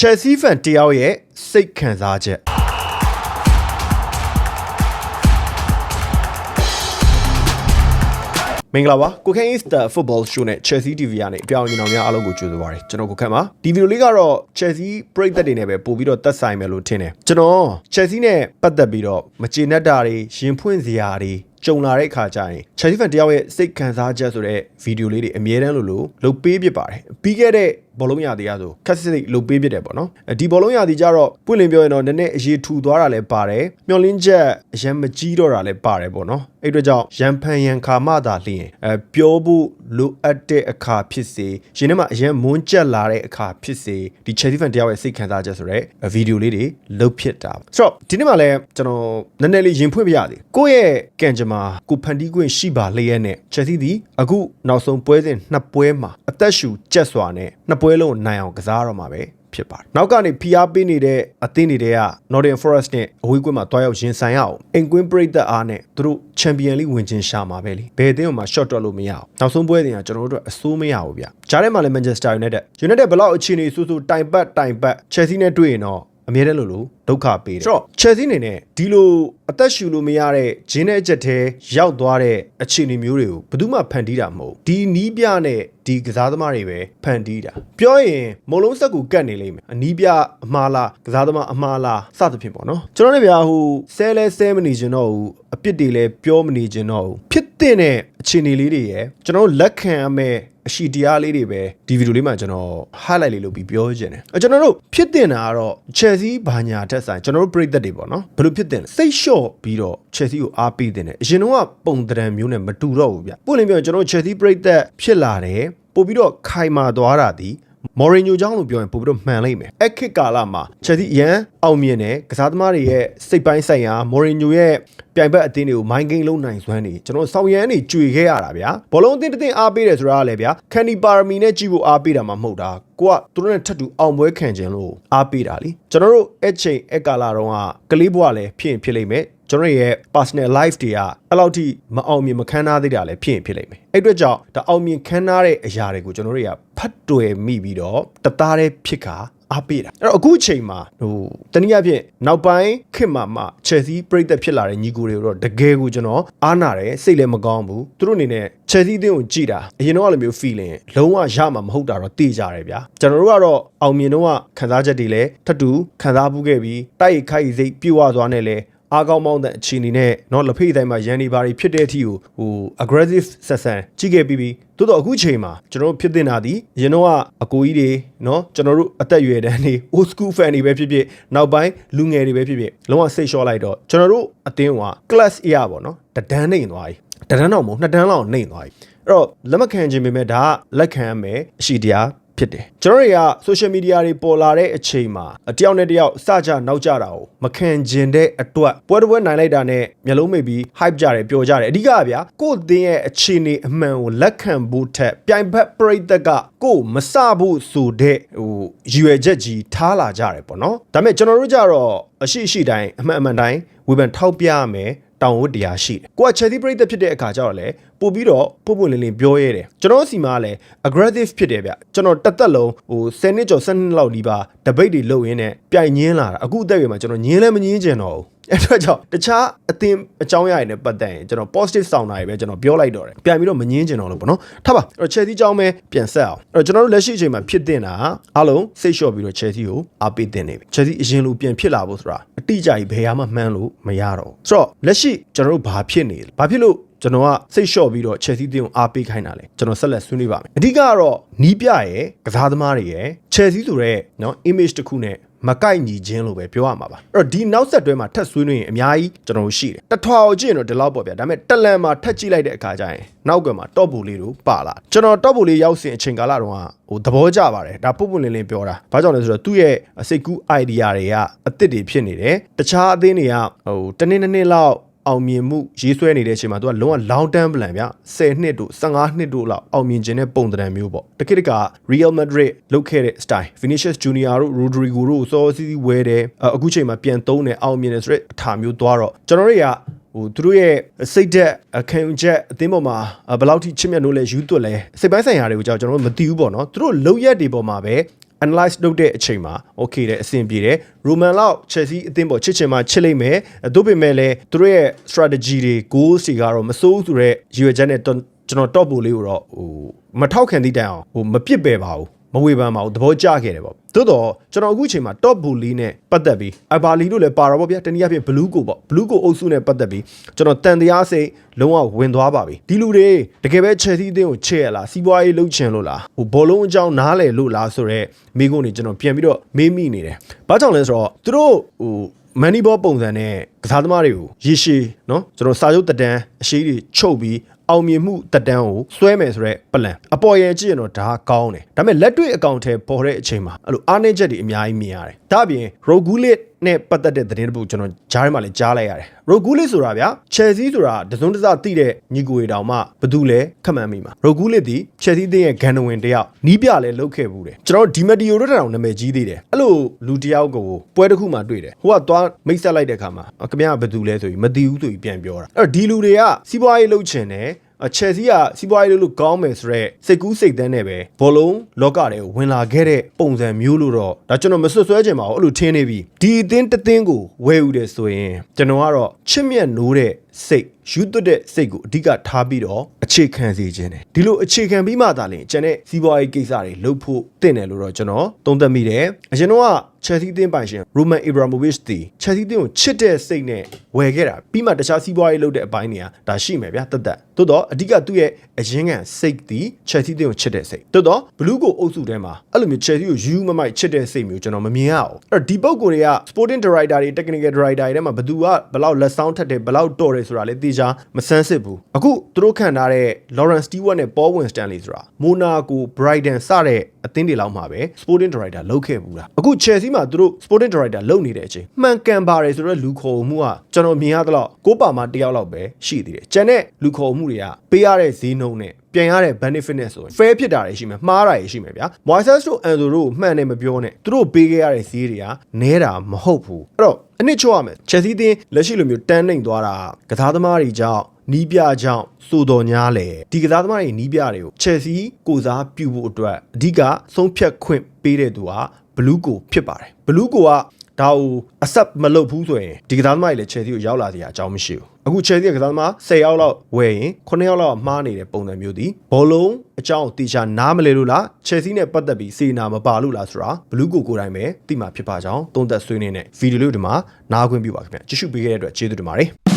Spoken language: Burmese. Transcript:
Chelsea fan တယောက်ရဲ့စိတ်ခံစားချက်မင်္ဂလာပါကိုခန့် is the football show နဲ့ Chelsea TV ကနေအပြောင်းအလဲအောင်များအားလုံးကိုကြိုဆိုပါရစေကျွန်တော်ကိုခန့်ပါဒီဗီဒီယိုလေးကတော့ Chelsea ပရိသတ်တွေနဲ့ပဲပို့ပြီးတော့သက်ဆိုင်မယ်လို့ထင်တယ်ကျွန်တော် Chelsea နဲ့ပတ်သက်ပြီးတော့မကျေနပ်တာတွေရင်ဖွင့်စရာတွေကြုံလာတဲ့အခါကျရင် Chelsea fan တယောက်ရဲ့စိတ်ခံစားချက်ဆိုတဲ့ဗီဒီယိုလေးတွေအမြဲတမ်းလို့လို့လုပ်ပေးဖြစ်ပါတယ်ပြီးခဲ့တဲ့ ဘောလုံးရာသီကဆိုခက်စစ်စစ်လုပ်ပေးဖြစ်တယ်ပေါ့နော်ဒီဘောလုံးရာသီကျတော့ပွင့်လင်းပြောရင်တော့နည်းနည်းအရေးထူသွားတာလည်းပါတယ်မျောလင်းချက်အရန်မကြီးတော့တာလည်းပါတယ်ပေါ့နော်အဲ့အတွက်ကြောင့်ရန်ဖန်ရန်ခါမှသာလျင်အဲပြောဖို့လိုအပ်တဲ့အခါဖြစ်စေရှင်ထဲမှာအရန်မွန်းကြက်လာတဲ့အခါဖြစ်စေဒီ Chelsea fan တယောက်ရဲ့စိတ်ခံစားချက်ဆိုတဲ့ဗီဒီယိုလေးတွေလုပ်ဖြစ်တာဆိုတော့ဒီနေ့မှလည်းကျွန်တော်နည်းနည်းလေးရင်ဖွင့်ပြရသည်ကိုယ့်ရဲ့ကံကြမ္မာကိုဖန်တီးခွင့်ရှိပါလျက်နဲ့ Chelsea ဒီအခုနောက်ဆုံးပွဲစဉ်နှစ်ပွဲမှာအသက်ရှူကြက်စွာနဲ့နှစ်ပွဲလုံးနိုင်အောင်ကစားတော့မှာပဲဖြစ်ပါတယ်။နောက်ကနေဖိအားပေးနေတဲ့အသင်းတွေတဲက Northern Forest နဲ့အဝေးကွင်းမှာတွားရောက်ရင်ဆိုင်ရအောင်။အင်ကွင်းပရိသတ်အားနဲ့သူတို့ Champion League ဝင်ခြင်းရှာမှာပဲလေ။ဘယ်အသင်းမှ short တော့လို့မရအောင်။နောက်ဆုံးပွဲစဉ်ကကျွန်တော်တို့အတွက်အဆိုးမရဘူးဗျ။ဂျားထဲမှာလည်း Manchester United United ဘလောက်အခြေအနေဆိုးဆိုးတိုင်ပတ်တိုင်ပတ် Chelsea နဲ့တွေ့ရင်တော့ အမြဲတမ်းလို့လို့ဒုက္ခပေးတယ်ဆိုတော့ Chelsea အနေနဲ့ဒီလိုအသက်ရှူလို့မရတဲ့ဂျင်းတဲ့အချက်သေးရောက်သွားတဲ့အခြေအနေမျိုးတွေကိုဘယ်သူမှဖန်တီးတာမဟုတ်ဒီနီးပြနဲ့ဒီကစားသမားတွေပဲဖန်တီးတာပြောရင်မုံလုံးဆက်ကူကတ်နေလိမ့်မယ်အနီးပြအမှားလားကစားသမားအမှားလားစသဖြင့်ပေါ့နော်ကျွန်တော်လည်းဗျာဟိုဆဲလဲဆဲမနေချင်တော့ဘူးအပြစ်တွေလည်းပြောမနေချင်တော့ဘူးဖြစ်တဲ့အခြေအနေလေးတွေရယ်ကျွန်တော်လက်ခံရမယ့် အရှိတရားလေးတွေပဲဒီဗီဒီယိုလေးမှာကျွန်တော် highlight လေးလုပ်ပြီးပြောချင်တယ်။ကျွန်တော်တို့ဖြစ်တင်တာကတော့ Chelsea ဘာညာတက်ဆိုင်ကျွန်တော်တို့ပြည်သက်တွေပေါ့နော်။ဘယ်လိုဖြစ်တင်လဲ။စိတ်လျှော့ပြီးတော့ Chelsea ကိုအားပေးတင်တယ်။အရင်တော့ပုံတံမျိုးနဲ့မတူတော့ဘူးဗျ။ပို့လင်းပြောရင်ကျွန်တော် Chelsea ပြည်သက်ဖြစ်လာတယ်။ပို့ပြီးတော့ခိုင်မာသွားတာဒီ မော်ရီညိုကြောင့်လို့ပြောရင်ပို့ပြီးတော့မှန်လိမ့်မယ်။အခစ်ကာလမှာချက်စီရန်အောင်မြင်တယ်ကစားသမားတွေရဲ့စိတ်ပိုင်းဆိုင်ရာမော်ရီညိုရဲ့ပြိုင်ဘက်အသင်းတွေကိုမိုင်းကိန်းလုံးနိုင်စွမ်းနေကျွန်တော်ဆောင်းရန်နေကြွေခဲ့ရတာဗျာဘောလုံးအသင်းတစ်သင်းအားပေးတယ်ဆိုတာကလည်းဗျာခန်နီပါရမီနဲ့ကြည့်ဖို့အားပေးတာမှမဟုတ်တာကိုကသူတို့နဲ့ထပ်တူအောင်ပွဲခံခြင်းလို့အားပေးတာလीကျွန်တော်တို့အဲ့ချိန်အဲ့ကာလာတော့ကကလေးဘွားလည်းဖြစ်ရင်ဖြစ်လိမ့်မယ် ကျွန်တော်ရဲ့ personal life တွေကအဲ့လောက်ထိမအောင်မြင်မခမ်းနားသေးတာလည်းဖြစ်ရင်ဖြစ်လိမ့်မယ်အဲ့အတွက်ကြောင့်ဒါအောင်မြင်ခမ်းနားတဲ့အရာတွေကိုကျွန်တော်တို့တွေကဖတ်တွယ်မိပြီးတော့တသားတည်းဖြစ်ခါအားပေးတာအဲ့တော့အခုအချိန်မှာဟိုတနည်းအားဖြင့်နောက်ပိုင်းခေတ်မှာမှ Chelsea ပြည်သက်ဖြစ်လာတဲ့ညီကိုတွေတော့တကယ်ကိုကျွန်တော်အားနာတယ်စိတ်လည်းမကောင်းဘူးသူတို့အနေနဲ့ Chelsea အသင်းကိုကြည်တာအရင်တော့အဲ့လိုမျိုး feeling လုံးဝရမှာမဟုတ်တာတော့သိကြတယ်ဗျာကျွန်တော်တို့ကတော့အောင်မြင်တော့ခံစားချက်တွေလည်းထပ်တူခံစားမှုခဲ့ပြီးတိုက်ခိုက်စိတ်ပြည့်ဝသွားနဲ့လည်း အားကောင်းမောင်းတဲ့အခြေအနေနဲ့เนาะလက်ဖေးတိုင်းမှာရန်နေပါတွေဖြစ်တဲ့အထိကိုဟို aggressive ဆက်ဆန်ကြည့်ခဲ့ပြီးပြီးတိုးတော့အခုချိန်မှာကျွန်တော်တို့ဖြစ်တင်တာဒီရင်တော့အကိုကြီးတွေเนาะကျွန်တော်တို့အသက်အရွယ်တန်းတွေ old school fan တွေပဲဖြစ်ဖြစ်နောက်ပိုင်းလူငယ်တွေပဲဖြစ်ဖြစ်လုံးဝစိတ်လျှော့လိုက်တော့ကျွန်တော်တို့အတင်းက class A อ่ะပေါ့เนาะတဒန်းနေသွားပြီတဒန်းတော့မဟုတ်နှစ်ဒန်းလောက်နေသွားပြီအဲ့တော့လက်မခံခြင်းပေမဲ့ဒါကလက်ခံရမယ်အရှိတရား ဖြစ်တယ်ကျွန်တော်တွေက social media တွေပေါ်လာတဲ့အချိန်မှာတယောက်နဲ့တယောက်စကြနောက်ကြတာကိုမခံကျင်တဲ့အတွက်ပွဲတစ်ပွဲနိုင်လိုက်တာနဲ့မျက်လုံးမိတ်ပြီး hype ကြတယ်ပျော်ကြတယ်အဓိကကဗျာကိုယ့်အသင်းရဲ့အခြေအနေအမှန်ကိုလက်ခံဖို့ထက်ပြိုင်ဘက်ပရိသတ်ကကိုယ်မစဖို့ဆိုတဲ့ဟိုရည်ရွယ်ချက်ကြီးထားလာကြတယ်ပေါ့နော်ဒါပေမဲ့ကျွန်တော်တို့ကြတော့အရှိရှိတိုင်းအမှန်အမှန်တိုင်းဝေဖန်ထောက်ပြရမယ် တောင်းဝတ်တရားရှိတယ်။ကိုက Chelsea ပြည်သက်ဖြစ်တဲ့အခါကျတော့လေပို့ပြီးတော့ပို့ပွင့်လင်းလင်းပြောရဲတယ်။ကျွန်တော်စီမှာလည်း aggressive ဖြစ်တယ်ဗျ။ကျွန်တော်တစ်သက်လုံးဟို10နှစ်ကျော်10နှစ်လောက်ဒီပါ debate တွေလုပ်ရင်းနဲ့ပြိုင်ညင်းလာတာအခုအသက်အရွယ်မှာကျွန်တော်ညင်းလည်းမညင်းကျင်တော့ဘူး။ အဲ့တော့ကြောင့်တခြားအသင်အကြောင်းရရင်လည်းပတ်သက်ရင်ကျွန်တော် positive ဆောင်တာတွေပဲကျွန်တော်ပြောလိုက်တော့တယ်ပြန်ပြီးတော့မငင်းကျင်တော့လို့ပေါ့နော်ထပ်ပါအဲ့တော့ Chelsea အကြောင်းပဲပြန်ဆက်အောင်အဲ့တော့ကျွန်တော်တို့လက်ရှိအချိန်မှာဖြစ်တင်တာအားလုံးစိတ်လျှော့ပြီးတော့ Chelsea ကိုအားပေးတင်နေပြီ Chelsea အရင်လိုပြန်ဖြစ်လာဖို့ဆိုတာအတိအကျကြီးဘယ်မှမှန်းလို့မရတော့ဆိုတော့လက်ရှိကျွန်တော်တို့ဘာဖြစ်နေလဲဘာဖြစ်လို့ကျွန်တော်ကစိတ်လျှော့ပြီးတော့ Chelsea တင်းကိုအားပေးခိုင်းတာလေကျွန်တော်ဆက်လက်ဆွေးနွေးပါမယ်အဓိကကတော့နီးပြရဲ့ကစားသမားတွေရဲ့ Chelsea ဆိုတဲ့နော် image တစ်ခုနဲ့ မကိုက်ညီခြင်းလို့ပဲပြောရမှာပါအဲ့တော့ဒီနောက်ဆက်တွဲမှာထပ်ဆွေးနွေးရင်အများကြီးကျွန်တော်တို့ရှိတယ်တထွာကိုကြည့်ရင်တော့ဒီလောက်ပေါ့ဗျာဒါပေမဲ့တလန်မှာထပ်ကြည့်လိုက်တဲ့အခါကျရင်နောက်ကွယ်မှာ top ဘူလေးတို့ပါလာကျွန်တော် top ဘူလေးရောက်စဉ်အချိန်ကာလတုန်းကဟိုသဘောကျပါတယ်ဒါပုတ်ပွင့်လင်းလင်းပြောတာဘာကြောင့်လဲဆိုတော့သူ့ရဲ့စိတ်ကူး idea တွေကအသစ်တွေဖြစ်နေတယ်တခြားအသင်းတွေကဟိုတနေ့နေ့လောက် အောင်မြင်မှုရေးဆွဲနေတဲ့အချိန်မှာသူကလုံးဝ long term plan ဗျ10နှစ်တို့15နှစ်တို့လောက်အောင်မြင်ခြင်းတဲ့ပုံသဏ္ဍာန်မျိုးပေါ့တခိတက Real Madrid လုတ်ခဲ့တဲ့ style Vinicius Junior တို့ Rodrigo တို့စောစီးစီးဝဲတယ်အခုချိန်မှာပြန်သုံးတယ်အောင်မြင်တယ်ဆိုတဲ့အထာမျိုးသွားတော့ကျွန်တော်တွေကဟိုသူတို့ရဲ့စိတ်သက်ခံယူချက်အသင်းပေါ်မှာဘယ်လောက်ထိချစ်မြတ်လို့လဲယူသွတ်လဲစိတ်ပိုင်းဆိုင်ရာတွေကိုကြောင့်ကျွန်တော်တို့မသိဘူးပေါ့နော်သူတို့လုံရက်တွေပေါ်မှာပဲ analyze လုပ်တဲ့အချိန်မှာ okay တယ်အဆင်ပြေတယ် Roman လောက် Chelsea အသင်းပေါ်ချစ်ချင်မှချစ်လိမ့်မယ်။သို့ပေမဲ့လည်းသူတို့ရဲ့ strategy တွေ goals တွေကတော့မစိုးဘူးဆိုတော့ရည်ရွယ်ချက်နဲ့ကျွန်တော် top ပိုလေးကိုတော့ဟိုမထောက်ခံသည့်တိုင်အောင်ဟိုမပစ်ပယ်ပါဘူး မဝေဖန်ပါဘူးသဘောကျခဲ့တယ်ပေါ့သို့တော့ကျွန်တော်အခုအချိန်မှာ top bully နဲ့ပတ်သက်ပြီးအဘာလီတို့လည်းပါတော့ဗောဗျာတနည်းအားဖြင့် blue ကိုပေါ့ blue ကိုအုပ်စုနဲ့ပတ်သက်ပြီးကျွန်တော်တန်တရားစိတ်လုံးဝဝင်သွားပါပြီဒီလူတွေတကယ်ပဲ Chelsea အသင်းကိုချဲ့ရလားစီးပွားရေးလုပ်ချင်လို့လားဟိုဘောလုံးအကြောင်းနားလည်လို့လားဆိုတော့မိကုန်းနေကျွန်တော်ပြန်ပြီးတော့မေးမိနေတယ်ဘာကြောင့်လဲဆိုတော့သူတို့ဟိုမန်နီဘောပုံစံနဲ့ကစားသမားတွေကိုရေရှည်เนาะကျွန်တော်စာချုပ်တက်တန်းအရှိတွေချုပ်ပြီး အောင်မြင်မှုတက်တန်းကိုစွဲမယ်ဆိုတော့ပလန်အပေါ်ရကြည့်ရင်တော့ဒါကောင်းတယ်ဒါပေမဲ့လက်တွေ့အကောင့်ထဲပေါ်တဲ့အချိန်မှာအဲ့လိုအားနည်းချက်တွေအများကြီးမြင်ရတယ်ဒါအပြင် Rogulit နဲ့ပတ်သက်တဲ့သတင်းတစ်ပုဒ်ကျွန်တော်ဂျားထဲမှာလည်းကြားလိုက်ရတယ် Rogulit ဆိုတာဗျာ Chelsea ဆိုတာတစုံတစ်စသိတဲ့ညီကိုတွေတောင်မှဘာတူလဲခက်မှန်းမိမှာ Rogulit ဒီ Chelsea အသင်းရဲ့ဂန်နဝင်တယောက်နီးပြလည်းလုပ်ခဲ့ဘူးတယ်ကျွန်တော်ဒီမတီယိုတို့တောင်နာမည်ကြီးသေးတယ်အဲ့လိုလူတယောက်ကိုပွဲတစ်ခုမှတွေ့တယ်ဟိုကသွားမိတ်ဆက်လိုက်တဲ့အခါမှာခင်ဗျားကဘာတူလဲဆိုပြီးမသိဘူးဆိုပြီးပြန်ပြောတာအဲ့တော့ဒီလူတွေကစီးပွားရေးလုပ်ချင်တယ်အ ချယ်ဆီကစီးပွားရေးလုပ်လို့ကောင်းမယ်ဆိုတော့စိတ်ကူးစိတ်သန်းနဲ့ပဲဘောလုံးလောကတွေကိုဝင်လာခဲ့တဲ့ပုံစံမျိုးလို့တော့ဒါကျွန်တော်မဆွဆွဲချင်ပါဘူးအဲ့လိုထင်းနေပြီဒီအသင်းတစ်သင်းကိုဝယ်ယူတယ်ဆိုရင်ကျွန်တော်ကတော့ချစ်မြတ်နိုးတဲ့ စိတ်ယူသွတ်တဲ့စိတ်ကိုအဓိကထားပြီးတော့အခြေခံစေခြင်းတယ်ဒီလိုအခြေခံပြီးမှသာလျှင်ကျန်တဲ့စီးပွားရေးကိစ္စတွေလုပ်ဖို့တင့်တယ်လို့တော့ကျွန်တော်သုံးသပ်မိတယ်အရင်တော့ချယ်ဆီအသင်းပိုင်ရှင်ရိုမန်အီဘရာမိုဗစ်တီချယ်ဆီအသင်းကိုချစ်တဲ့စိတ်နဲ့ဝယ်ခဲ့တာပြီးမှတခြားစီးပွားရေးလုပ်တဲ့အပိုင်းတွေကဒါရှိမယ်ဗျာတတ်တတ်သို့တော့အဓိကသူ့ရဲ့အရင်ကစိတ်ဒီချယ်ဆီအသင်းကိုချစ်တဲ့စိတ်သို့တော့ဘလူးကိုအုပ်စုထဲမှာအဲ့လိုမျိုးချယ်ဆီကိုယူမမိုက်ချစ်တဲ့စိတ်မျိုးကျွန်တော်မမြင်ရအောင်အဲ့တော့ဒီပုံကိုယ်တွေက sporting director တွေ technical director တွေထဲမှာဘသူကဘယ်လောက်လက်ဆောင်ထက်တယ်ဘယ်လောက်တော်တယ်ဆိုတာလည်းသိချာမဆန်းစစ်ဘူးအခုသူတို့ခံထားတဲ့ Lawrence Stewart နဲ့ Paul Winstanley ဆိုတာ Monaco Brighton စတဲ့ အသင်းတွေလောက်မှာပဲ sporting director လုပ်ခဲ့ဘူးလားအခု Chelsea မှာသူတို့ sporting director လုပ်နေတဲ့အချိန်မှန်ကန်ပါတယ်ဆိုတော့လူခေါ်မှုကကျွန်တော်မြင်ရသလောက်ကိုပါမှာတယောက်လောက်ပဲရှိသေးတယ်ကျန်တဲ့လူခေါ်မှုတွေကပေးရတဲ့ဈေးနှုန်းနဲ့ပြန်ရတဲ့ benefit နဲ့ဆိုရင် fair ဖြစ်တာတွေရှိမယ်မှားတာတွေရှိမယ်ဗျာ Moises တို့ Anzo တို့မှန်တယ်မပြောနဲ့သူတို့ပေးခဲ့ရတဲ့ဈေးတွေကနဲတာမဟုတ်ဘူးအဲ့တော့အနစ်ချောရမယ် Chelsea တင်းလက်ရှိလိုမျိုးတန်းနှိမ်သွားတာကစားသမားတွေကြောင့် နီးပြကြောင့်စိုးတော်ညားလေဒီကစားသမားတွေနီးပြတွေကို Chelsea ကိုစားပြုဖို့အတွက်အဓိကဆုံးဖြတ်ခွင့်ပေးတဲ့သူကဘလူးကိုဖြစ်ပါတယ်ဘလူးကိုကဒါကိုအဆက်မလုပ်ဘူးဆိုရင်ဒီကစားသမားတွေလည်း Chelsea ကိုရောက်လာစရာအကြောင်းမရှိဘူးအခု Chelsea ကကစားသမား10ယောက်လောက်ဝယ်ရင်9ယောက်လောက်မှားနေတဲ့ပုံစံမျိုးဒီဘောလုံးအကြောင်းတေချာနားမလဲလို့လား Chelsea နဲ့ပတ်သက်ပြီးစေနာမပါလို့လားဆိုတာဘလူးကိုကိုယ်တိုင်ပဲသိမှဖြစ်ပါကြောင်းသုံးသက်ဆွေးနွေးနေဗီဒီယိုလေးဒီမှာနားခွင့်ပြုပါခင်ဗျကြည့်ရှုပေးခဲ့တဲ့အတွက်ကျေးဇူးတင်ပါတယ်